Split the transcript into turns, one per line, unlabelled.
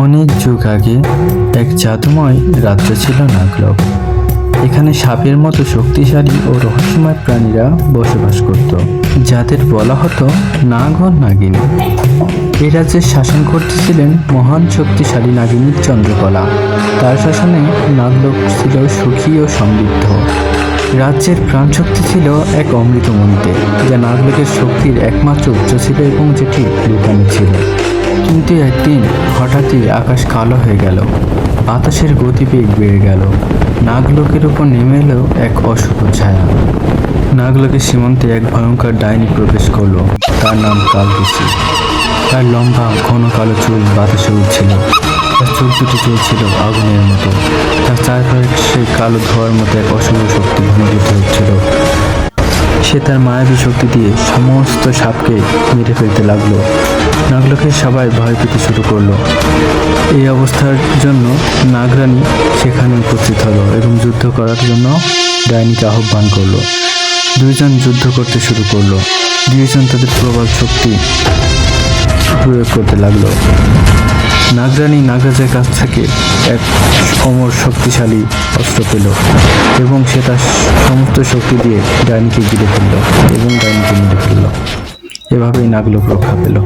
অনেক যুগ আগে এক জাদুময় রাজ্য ছিল নাগলোক। এখানে সাপের মতো শক্তিশালী ও রহস্যময় প্রাণীরা বসবাস করত, যাদের বলা হতো নাগ ও নাগিনী। এই রাজ্যের শাসন করতেছিলেন মহান শক্তিশালী নাগিনী চন্দ্রকলা। তার শাসনে নাগলোক ছিল সুখী ও সমৃদ্ধ। রাজ্যের প্রাণশক্তি ছিল এক অমৃতমণিতে, যা নাগলোকের শক্তির একমাত্র উৎস ছিল এবং যেটি লুকানো ছিল। কিন্তু একদিন হঠাৎই আকাশ কালো হয়ে গেল। বাতাসের গতিবেগ বেড়ে গেল। নাগলোকের উপর নেমে এলো এক অশুভ ছায়া। নাগলোকের সীমান্তে এক ভয়ঙ্কর ডাইনি প্রবেশ করল। তার নাম কালকেশি তার লম্বা, ঘন কালো চুল বাতাসে উঠছিল তার চোখ দুটি চলছিল আগুনের মতো। তার চারপাশে কালো ধোয়ার মতো এক অশুভ শক্তি ঘনীভূত হচ্ছিল সে তার মায়াবী শক্তি দিয়ে সমস্ত সাপকে মেরে ফেলতে লাগল। নাগলোকে সবাই ভয় পেতে শুরু করল। এই অবস্থার জন্য নাগরানী সেখানে উপস্থিত হলো এবং যুদ্ধ করার জন্য ডাইনিকে আহ্বান করল। দুইজন যুদ্ধ করতে শুরু করল। দুইজন তাদের প্রবল শক্তি প্রয়োগ করতে লাগল। নাগরানী নাগরাজের কাছ থেকে এক অমর শক্তিশালী অস্ত্র পেল এবং সে তার সমস্ত শক্তি দিয়ে ডাইনিকে গিরে ফেলল এবং ডাইনিকে মেরে ফেলল। এভাবেই নাগলোক রক্ষা পেল।